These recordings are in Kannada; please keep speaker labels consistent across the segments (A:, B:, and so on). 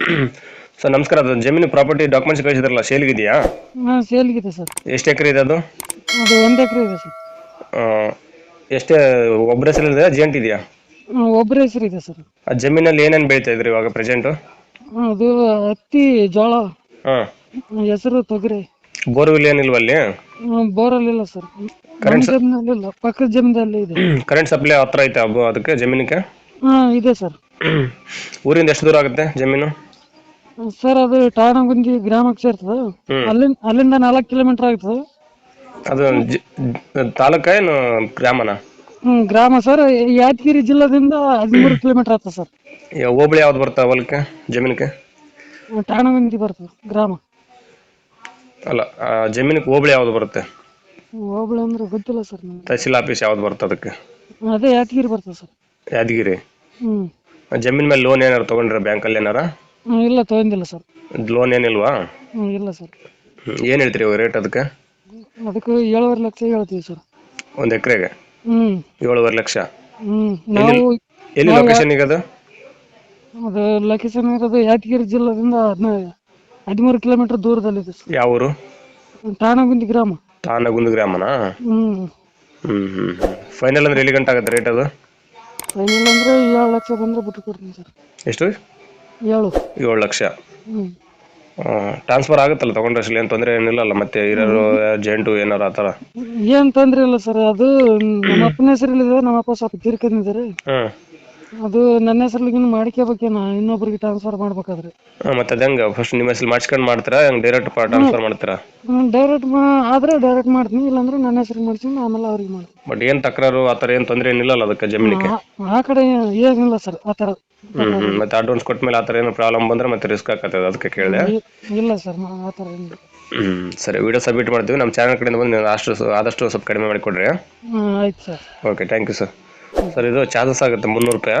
A: ಸರ್ ನಮಸ್ಕಾರ. ಅದು ಜಮೀನು ಪ್ರಾಪರ್ಟಿ ಡಾಕ್ಯುಮೆಂಟ್ಸ್ ಕಳಿಸಿದ್ರಲ್ಲ ಸೇಲ್ಗಿದೆಯಾ?
B: ಹಾಂ ಇದೆ ಸರ್.
A: ಎಷ್ಟು ಎಕರೆ ಇದೆ ಅದು?
B: ಅದು ಒಂದು ಎಕರೆ ಇದೆ ಸರ್.
A: ಆ, ಎಷ್ಟೇ ಒಬ್ಬರ ಹೆಸರು ಇದೆಯಾ ಜೇಂಟ್ ಇದೆಯಾ?
B: ಒಬ್ಬರ ಹೆಸರು ಇದೆ ಸರ್.
A: ಆ ಜಮೀನಲ್ಲಿ ಏನೇನು ಬೆಳೀತಾ ಇದ್ರಿ ಇವಾಗ ಪ್ರೆಸೆಂಟು
B: ಅದು ಹತ್ತಿ ಜೋಳ
A: ಹಾಂ.
B: ಹೆಸರು ತೊಗರಿ.
A: ಬೋರ್ವಿಲ್ ಏನಿಲ್ವ ಅಲ್ಲಿ?
B: ಬೋರ್ವೆಲ್ ಇಲ್ಲ ಸರ್. ಕರೆಂಟ್ ಜಮೀನಲ್ಲಿ ಇಲ್ಲ. ಪಕ್ಕದ ಜಮೀನಲ್ಲಿ ಇದೆ.
A: ಕರೆಂಟ್ ಸಪ್ಲೈ ಹತ್ರ ಐತೆ ಅದಕ್ಕೆ ಜಮೀನಿಗೆ?
B: ಹಾಂ ಇದೆ ಸರ್.
A: ಊರಿಂದ ಎಷ್ಟು ದೂರ ಆಗುತ್ತೆ ಜಮೀನು?
B: ಸರ್ ಅದು ಟಾಣಗುಂದಿ ಗ್ರಾಮಕ್ಕೆ ಸೇರ್ತದ.
A: ಹ್ಮ್.
B: ಅಲ್ಲಿಂದ ಅಲ್ಲಿಂದ ನಾಲ್ಕು ಕಿಲೋಮೀಟರ್ ಆಗ್ತದೆ
A: ಅದು ಜಿ ತಾಲೂಕ ಏನು ಗ್ರಾಮನ?
B: ಹ್ಮ್ ಗ್ರಾಮ ಸರ್ ಯಾದಗಿರಿ ಜಿಲ್ಲಾದಿಂದ ಹದಿಮೂರು ಕಿಲೋಮೀಟರ್ ಆಗ್ತದೆ ಸರ್.
A: ಯಾವ ಹೋಬಳಿ ಯಾವ್ದು ಬರ್ತಾವ ಹೊಲಕ್ಕ ಜಮೀನಕ್ಕೆ
B: ಟಾಣಗುಂದಿ ಬರ್ತದೆ ಗ್ರಾಮ.
A: ಅಲ್ಲ ಆ ಜಮೀನಿಗೆ ಹೋಬಳಿ ಯಾವ್ದು ಬರುತ್ತೆ?
B: ಹೋಬಳಿ ಅಂದ್ರೆ ಗೊತ್ತಿಲ್ಲ ಸರ್ ನನಗೆ
A: ತಹಸೀಲ್ ಆಫೀಸ್ ಯಾವ್ದು ಬರುತ್ತೆ ಅದಕ್ಕೆ?
B: ಅದೇ ಯಾದಗಿರಿ ಬರ್ತದೆ ಸರ್.
A: ಯಾದಗಿರಿ?
B: ಹ್ಮ್.
A: ಜಮೀನ್ ಮೇಲೆ ಲೋನ್ ಏನಾರು ತೊಗೊಂಡ್ರ ಬ್ಯಾಂಕಲ್ಲಿ ಏನಾರ
B: ಹ್ಮ್, ಇಲ್ಲ ತಗೊಂಡಿಲ್ಲ ಸರ್.
A: ಲೋನ್ ಏನಿಲ್ವಾ?
B: ಹ್ಮ್ ಇಲ್ಲ ಸರ್.
A: ಏನು ಹೇಳ್ತೀರಿ ಇವಾಗ ರೇಟ್ ಅದಕ್ಕೆ?
B: ಅದಕ್ಕೆ ಏಳುವರೆ ಲಕ್ಷ ಹೇಳ್ತೀವಿ ಸರ್.
A: ಒಂದು ಎಕರೆಗೆ?
B: ಹ್ಮ್.
A: ಏಳುವರೆ ಲಕ್ಷ?
B: ಹ್ಮ್. ನಾವು
A: ಎಲ್ಲಿ ಲೊಕೇಶನ್ ಈಗ ಅದು?
B: ಅದು ಲೊಕೇಶನ್ ಇರೋದು ಯಾದಗಿರಿ ಜಿಲ್ಲಾದಿಂದ ಹದಿನೈದು ಹದಿಮೂರು ಕಿಲೋಮೀಟರ್ ದೂರದಲ್ಲಿದೆ ಸರ್.
A: ಯಾವ ಊರು?
B: ಟಾಣಗುಂದಿ ಗ್ರಾಮ.
A: ತಾನಗುಂದು ಗ್ರಾಮನಾ?
B: ಹ್ಮ್.
A: ಹ್ಞೂ ಹ್ಞೂ ಫೈನಲ್ ಅಂದ್ರೆ ಎಲ್ಲಿ ಗಂಟೆ ಆಗುತ್ತೆ ರೇಟ್ ಅದು?
B: ಫೈನಲ್ ಅಂದ್ರೆ ಏಳು ಲಕ್ಷ ಬಂದ್ರೆ ಬಿಟ್ಟು ಕೊಡ್ತೀನಿ ಸರ್.
A: ಎಷ್ಟು?
B: ಏಳು.
A: ಏಳು ಲಕ್ಷ. ಟ್ರಾನ್ಸ್ಫರ್ ಆಗುತ್ತಲ್ಲ ತಗೊಂಡ್ರೆ ಅಷ್ಟು ಏನ್ ತೊಂದರೆ ಏನಿಲ್ಲಲ್ಲ ಮತ್ತೆ ಇರೋರು ಜೆಂಟು ಏನಾರ ಆ ಥರ?
B: ಏನ್ ತೊಂದ್ರೆ ಇಲ್ಲ ಸರ್. ಅದು ನಮ್ಮ ಅಪ್ಪನ ಹೆಸರಲ್ಲಿದೆ ನಮ್ಮ ಅಪ್ಪ ಸ್ವಲ್ಪ ತೀರ್ಕೊಂಡಿದ್ದಾರೆ
A: ಹ್ಞೂ
B: ಅದು ನನ್ನ ಹೆಸರಲ್ಲಿಗಿನ ಮಾಡ್ಕೋಬೇಕೇನ ಇನ್ನೊಬ್ರಿಗೆ ಟ್ರಾನ್ಸ್ಫರ್ ಮಾಡ್ಬೇಕಾದ್ರೆ.
A: ಮತ್ತೆ ಅದಂಗ ಹೆಂಗೆ? ಫಸ್ಟ್ ನಿಮ್ಮ ಹೆಸರು ಮಾಡ್ಸ್ಕೊಂಡು ಮಾಡ್ತೀರಾ? ಹೆಂಗೆ ಡೈರೆಕ್ಟ್ ಟ್ರಾನ್ಸ್ಫರ್ ಮಾಡ್ತೀರಾ?
B: ಡೈರೆಕ್ಟ್ ಆದ್ರೆ ಡೈರೆಕ್ಟ್ ಮಾಡ್ತೀನಿ ಇಲ್ಲಾಂದ್ರೆ ನನ್ನ ಹೆಸರು ಮಾಡ್ತೀನಿ ಆಮೇಲೆ ಅವ್ರಿಗೆ ಮಾಡ್ತೀನಿ.
A: ಬಟ್ ಏನ್ ತಕರಾರು ಆ ಥರ ಏನು ತೊಂದರೆ ಏನಿಲ್ಲಲ್ಲ ಅದಕ್ಕೆ ಜಮೀನಿಗೆ
B: ಆ- ಆ ಕಡೆ ಏನಿಲ್ಲ ಸರ್ ಆ ಥರ.
A: ಮತ್ತೆ ಅಡ್ವಾನ್ಸ್ ಕೊಟ್ಮೇಲೆ ಆ ಥರ ಏನು ಪ್ರಾಬ್ಲಮ್ ಬಂದ್ರೆ ಮತ್ತೆ ರಿಸ್ಕ್ ಆಗ್ತದೆ ಅದಕ್ಕೆ ಕೇಳಿದೆ?
B: ಇ- ಇಲ್ಲ ಸರ್ ಆ ಥರ ಏನಿಲ್ಲ.
A: ಹ್ಮ್ ಸರಿ ವಿಡಿಯೋ ಸಬ್ಮಿಟ್ ಮಾಡ್ತೀವಿ. ನಮ್ಮ ಚಾನಲ್ ಕಡೆಯಿಂದ ಬಂದು ನೀವು ಅಷ್ಟು ಆದಷ್ಟು ಸ್ವಲ್ಪ ಕಡಿಮೆ ಮಾಡಿಕೊಡ್ರಿ
B: ಆಯ್ತು sir.
A: Okay thank you sir sir ಇದು ಚಾರ್ಜಸ್ ಆಗುತ್ತೆ ಮುನ್ನೂರು ರೂಪಾಯಿ.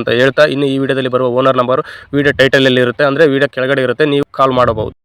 A: ಅಂತ ಹೇಳ್ತಾ ಇನ್ನು ಈ ವಿಡಿಯೋದಲ್ಲಿ ಬರುವ ಓನರ್ ನಂಬರ್ ವಿಡಿಯೋ ಟೈಟಲಲ್ಲಿ ಇರುತ್ತೆ ಅಂದ್ರೆ ವಿಡಿಯೋ ಕೆಳಗಡೆ ಇರುತ್ತೆ, ನೀವು ಕಾಲ್ ಮಾಡಬಹುದು.